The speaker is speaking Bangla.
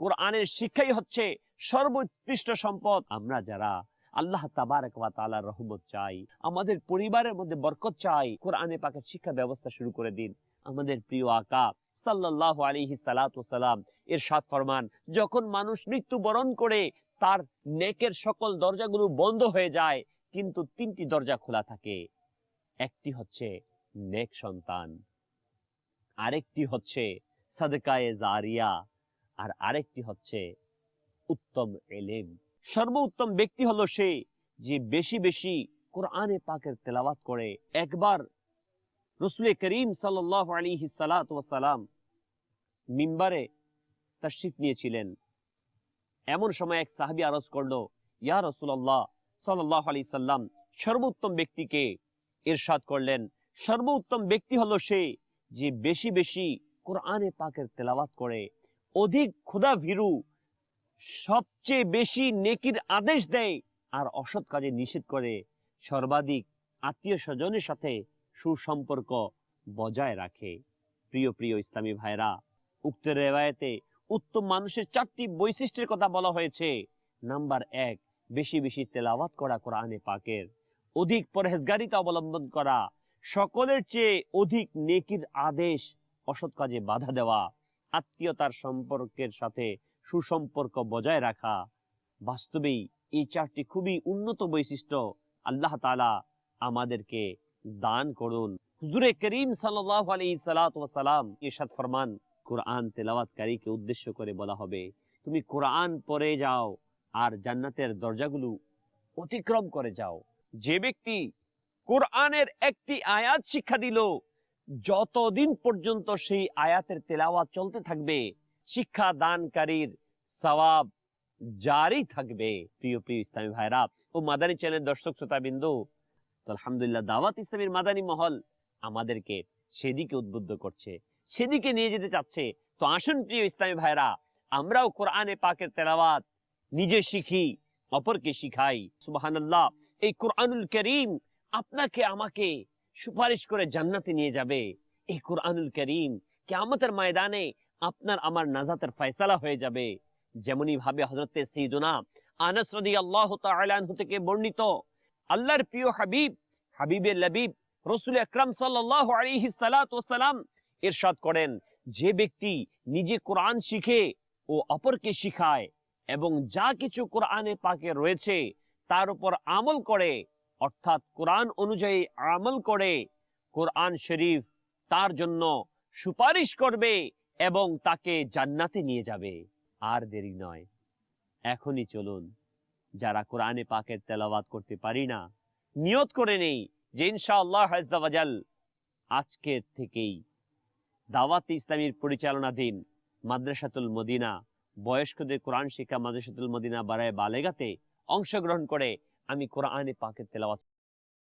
কোরআনের শিক্ষাই হচ্ছে সর্বোৎকৃষ্ট সম্পদ। আমরা যারা আল্লাহ তাবারক ওয়া রহমত চাই, আমাদের পরিবারের মধ্যে বরকত চাই, কোরআনে পাকের শিক্ষা ব্যবস্থা শুরু করে দিন। আমাদের প্রিয় আকা সাল্লাল্লাহু আলাইহি সালাতু সালাম ইরশাদ ফরমান, যখন মানুষ মৃত্যু বরণ করে, তার নেকের সকল দরজাগুলো বন্ধ হয়ে যায়, কিন্তু তিনটি দরজা খোলা থাকে। একটি হচ্ছে নেক সন্তান, আরেকটি হচ্ছে সাদকায়ে জারিয়া। আর আরেকটি হচ্ছে উত্তম এলেম। সর্বোত্তম ব্যক্তি হলো সে যে বেশি বেশি কোরআনে পাকের তেলাওয়াত করে। একবার রসুল করিম সাল্লাহ আলী সালাম মিম্বারে তশরিফ নিয়েছিলেন। এমন সময় এক সাহাবি আরজ করল, ইয়া রসুল্লাহ সাল্লাহ আলী সাল্লাম, সর্বোত্তম ব্যক্তিকে ইরশাদ করলেন। সর্বোত্তম ব্যক্তি হলো সে যে বেশি বেশি কোরআনে পাকের তেলাওয়াত করে। অধিক ক্ষুধা ভীরু, সবচেয়ে বেশি নেকির আদেশ দেয় আর অসৎ কাজে নিষেধ করে। সর্বাধিক আত্মীয় স্বজনের সাথে সুসম্পর্ক বজায় রাখে। প্রিয় প্রিয় ইসলামী ভাইরা উক্ত রেওয়ায়তে উত্তম মানুষের চারটি বৈশিষ্ট্যের কথা বলা হয়েছে। নাম্বার এক, বেশি বেশি তেলাওয়াত করা কোরআনে পাকের। অধিক পরহেজগারিতা অবলম্বন করা। সকলের চেয়ে অধিক নেকির আদেশ অসৎ কাজে বাধা দেওয়া। আত্মীয়তার সম্পর্কের সাথে সুসম্পর্ক বজায় রাখা। বাস্তবেই এই চারটি খুবই উন্নত বৈশিষ্ট্য আল্লাহ তালা আমাদেরকে দান করুন। হুজুরে করিম সাল্লাহ ইরশাদ ফরমান কোরআন তেলাওয়াতকারীকে উদ্দেশ্য করে বলা হবে, তুমি কোরআন পড়ে যাও আর জান্নাতের দরজাগুলো অতিক্রম করে যাও। যে ব্যক্তি কোরআনের একটি আয়াত শিক্ষা দিল যতদিন পর্যন্ত সেই আয়াতের তেলাওয়াত চলতে থাকবে, শিক্ষা দানকারীর সওয়াব জারি থাকবে। প্রিয় প্রিয় ইসলামী ভাইরা ও মাদানী চ্যানেল দর্শক শ্রোতা বিন্দু আলহামদুলিল্লাহ দাওয়াত ইসলামীর মাদানী মহল আমাদেরকে সেদিকে উদ্বুদ্ধ করছে, সেদিকে নিয়ে যেতে চাচ্ছে। তো আসুন, প্রিয় ইসলামী ভাইরা, আমরাও কোরআনে পাকের তেলাওয়াত নিজে শিখি, অপরকে শিখাই। সুবহানাল্লাহ, এই কোরআনুল করিম আপনাকে, আমাকে সুপারিশ করে জান্নাতে নিয়ে যাবে। এই কোরআনুল করিম কেয়ামতের ময়দানে আপনার আমার নাজাতের ফয়সালা হয়ে যাবে। যেমনই ভাবে হজরতে সঈদুনা আনাস রাদিয়াল্লাহু তাআলা আনহু থেকে বর্ণিত, আল্লাহর প্রিয় হাবিব হাবিবে লবিব রসুল আকরাম সাল্লাল্লাহু আলাইহি সালাতু ওয়াসালাম ইরশাদ করেন, যে ব্যক্তি নিজে কোরআন শিখে ও অপরকে শিখায় এবং যা কিছু কোরআনে পাকে রয়েছে তার উপর আমল করে অর্থাৎ কোরআন অনুযায়ী আমল করে কোরআন শরীফ তার জন্য সুপারিশ করবে এবং তাকে জান্নাতে নিয়ে যাবে। আর দেরি নয়, এখনই চলুন। যারা কোরআনে পাকের তেলাওয়াত করতে পারি না, নিয়ত করে নেই যে ইনশাআল্লাহ হাজাল আজকের থেকেই। দাওয়াত ইসলামীর পরিচালনাধীন মাদ্রাসাতুল মদিনা বয়স্কদের কোরআন শিক্ষা মাদ্রাসাতুল মদিনা বারায় বালেগাতে অংশগ্রহণ করে আমি কোরআনে পাকের তেলাওয়াত